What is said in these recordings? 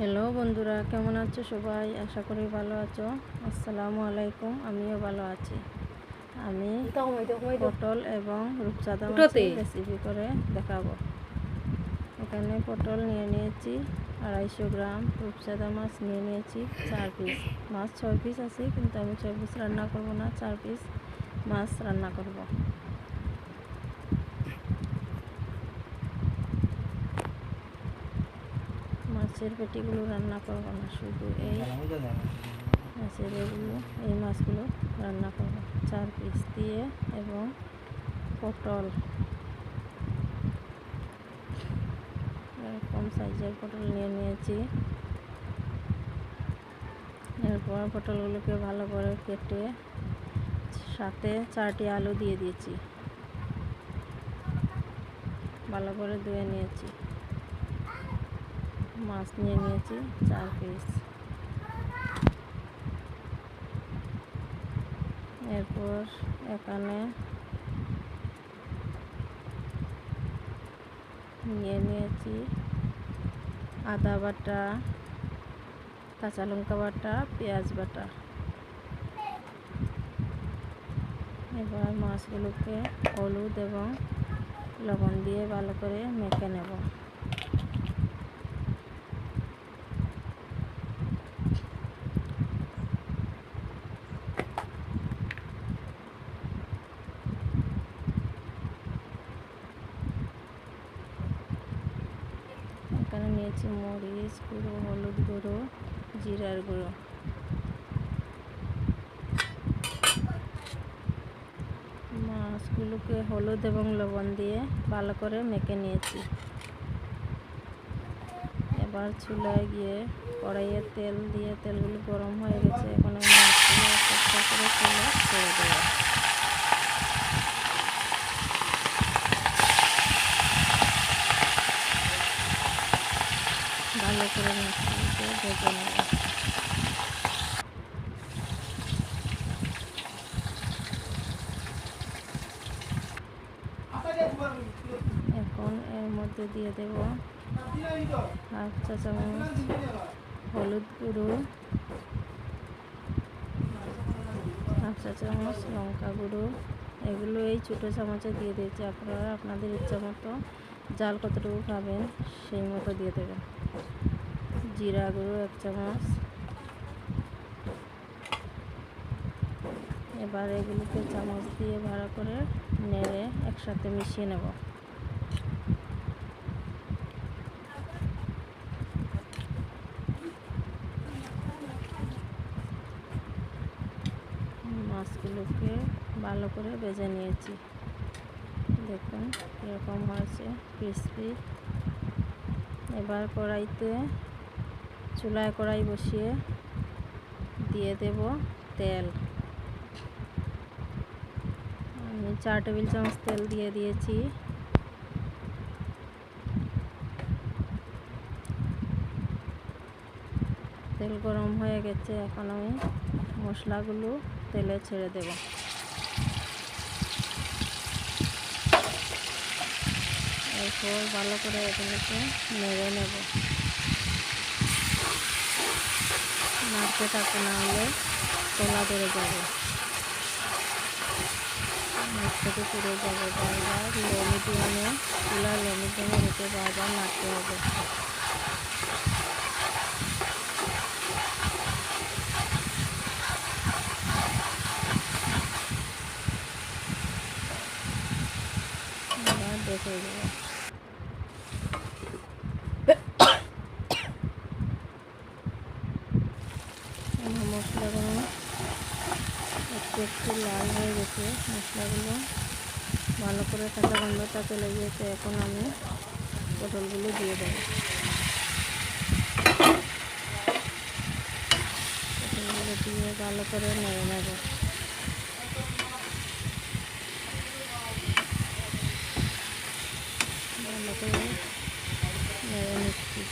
Hello বন্ধুরা কেমন আছো সবাই? আশা করি ভালো আছো। আসসালামু আলাইকুম আমিও ভালো আছি। আমি পটল এবং রূপচাঁদা রেসিপি করে দেখাবো। এখানে পটল নিয়ে নিয়েছি আড়াইশো গ্রাম রূপচাঁদা মাছ নিয়ে নিয়েছি চার পিস মাছ ছয় পিস আছে কিন্তু আমি ছয় পিস রান্না করব না চার পিস মাছ রান্না করব। মাছের পেটিগুলো রান্না করব না, শুধু এই মাছের এগুলো এই মাছগুলো রান্না করব। চার পিস দিয়ে এবং পটল। এরকম সাইজের পটল নিয়ে নিয়েছি। এরপর পটলগুলোকে ভালো করে কেটে সাথে চারটি আলু দিয়ে দিয়েছি। ভালো করে ধুয়ে নিয়েছি। মাছ নিয়ে নিয়েছি, চার পিস এরপর এখানে নিয়ে নিয়েছি আদা বাটা, কাঁচা লঙ্কা বাটা, পেঁয়াজ বাটা। এবার মাছগুলোকে হলুদ এবং লবণ দিয়ে ভালো করে মেখে নেব। নিয়েছি মরিচ গুঁড়ো, হলুদ গুঁড়ো, জিরার গুঁড়ো। মাছগুলোকে হলুদ এবং লবণ দিয়ে ভালো করে মেখে নিয়েছি। এবার চুলায় গিয়ে কড়াইয়ে তেল দিয়ে তেলগুলো গরম হয়ে গেছে, এখন আমি মাছগুলো করে তেলে ছেড়ে দেবো ভালো করে এখন এর মধ্যে দিয়ে দেব হাফ চা চামচ হলুদ গুঁড়ো, হাফ চা চামচ লঙ্কা গুঁড়ো। এগুলো এই ছোটো চামচে দিয়ে দিয়েছি, আপনারা আপনাদের ইচ্ছা মতো জাল কতটুকু খাবেন সেই মতো দিয়ে দেবেন। জিরা গুঁড়ো, এক চামচ। এবার এগুলোকে চামচ দিয়ে ভালো করে নেড়ে একসাথে মিশিয়ে নেব। মাছগুলোকে ভালো করে ভেজে নিয়েছি। দেখুন, এরকম হয়েছে ক্রিসপি এবার কড়াইতে চুলায় কড়াই বসিয়ে দিয়ে দেব তেল। আমি চার টেবিল চামচ তেল দিয়ে দিয়েছি। তেল গরম হয়ে গেছে, এখন আমি মশলাগুলো তেলে ছেড়ে দেব। এরপর ভালো করে এগুলোকে নেড়ে নেব। নাড়তে থাকে না হলে তোলা ধরে যাবে। নাড়তে থেকে পুড়ে যাবে বারবার লো মিডিয়ামে চুলা লো মিডিয়ামে রেখে বারবার নাড়তে হবে এবার দেখে দেবো আমার মশলাগুলো একটু একটু লাল হয়ে গেছে। মশলাগুলো ভালো করে কাঁচা গন্ধটা চলে গিয়েছে। এখন আমি পটলগুলো দিয়ে দেবো। পটলগুলো দিয়ে ভালো করে নেড়ে নেব। ভালো করে নেড়ে নিচ্ছি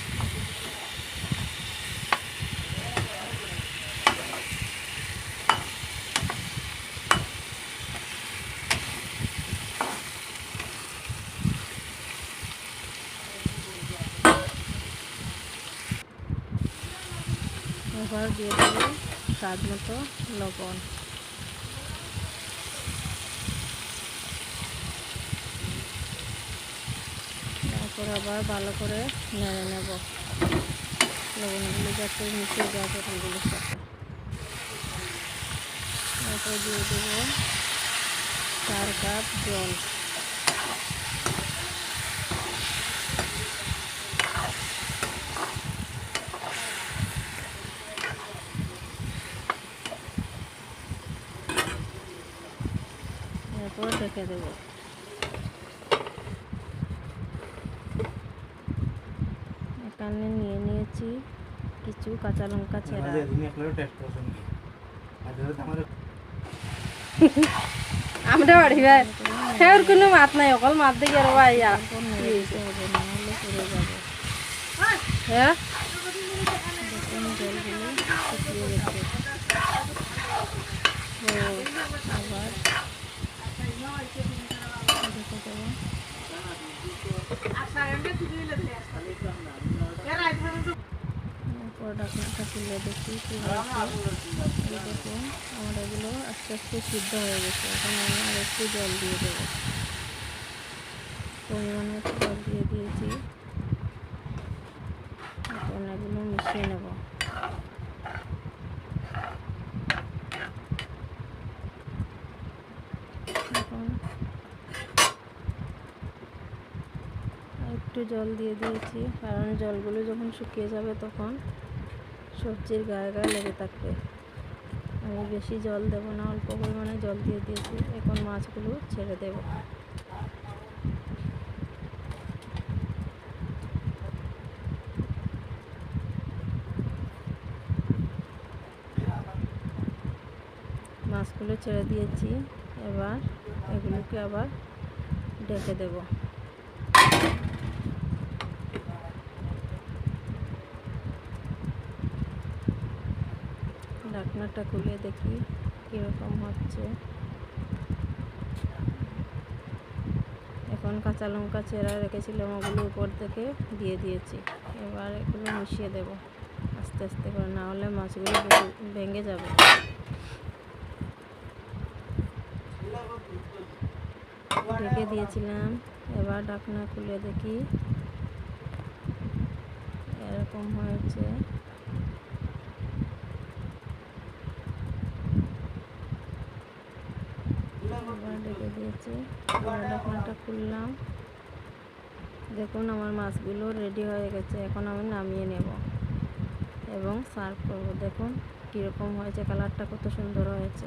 এবার দিয়ে দেবো স্বাদ মতো লবণ। তারপর আবার ভালো করে নেড়ে নেব। লবণগুলো যাতে মিশে যায় পটলগুলোর তারপর দিয়ে দেবো চার কাপ জল। এরপর ঢেকে দেবো। এখানে নিয়ে নিয়েছি কিছু কাঁচা লঙ্কা ছেঁড়া। আমরা বাড়ি ভাই। হ্যাঁ ওর কোনো মাত নাই অকল মাত দেখি আর ভাই তারপর যাবে। হ্যাঁ দেখুন জলগুলো শুকিয়ে গেছে তো আবার ঢেকে দেবো এরপর ঢাকনাটা তুলে দেখি। দেখুন আমার এগুলো আস্তে আস্তে সিদ্ধ হয়ে গেছে। এখন আমি আর একটু জল দিয়ে দেবো। পরিমাণ মতো জল দিয়ে দিয়েছি এখন এগুলো মিশিয়ে নেব এখন একটু জল দিয়ে দিয়েছি। কারণ জলগুলো যখন শুকিয়ে যাবে তখন সবজির গায়ে গায়ে লেগে থাকবে। আমি বেশি জল দেব না, অল্প পরিমাণে জল দিয়ে দিয়েছি। এখন মাছগুলো ছেড়ে দেব। মাছগুলো ছেড়ে দিয়েছি। এবার এগুলোকে আবার ডেকে দেবো। ঢাকনাটা খুলে দেখি কীরকম হচ্ছে। এখন কাঁচা লঙ্কা চেরা রেখেছিলাম, ওগুলো উপর থেকে দিয়ে দিয়েছি। এবার এগুলো মিশিয়ে দেব, আস্তে আস্তে করে, না হলে মাছগুলো ভেঙে যাবে। ঢেকে দিয়েছিলাম, এবার ঢাকনা খুলে দেখি। এরকম হয়েছে। দিয়েছি। ঢাকনাটা খুললাম। দেখুন, আমার মাছগুলো রেডি হয়ে গেছে। এখন আমি নামিয়ে নেব এবং সার্ভ করব। দেখুন, কীরকম হয়েছে কালারটা কত সুন্দর হয়েছে।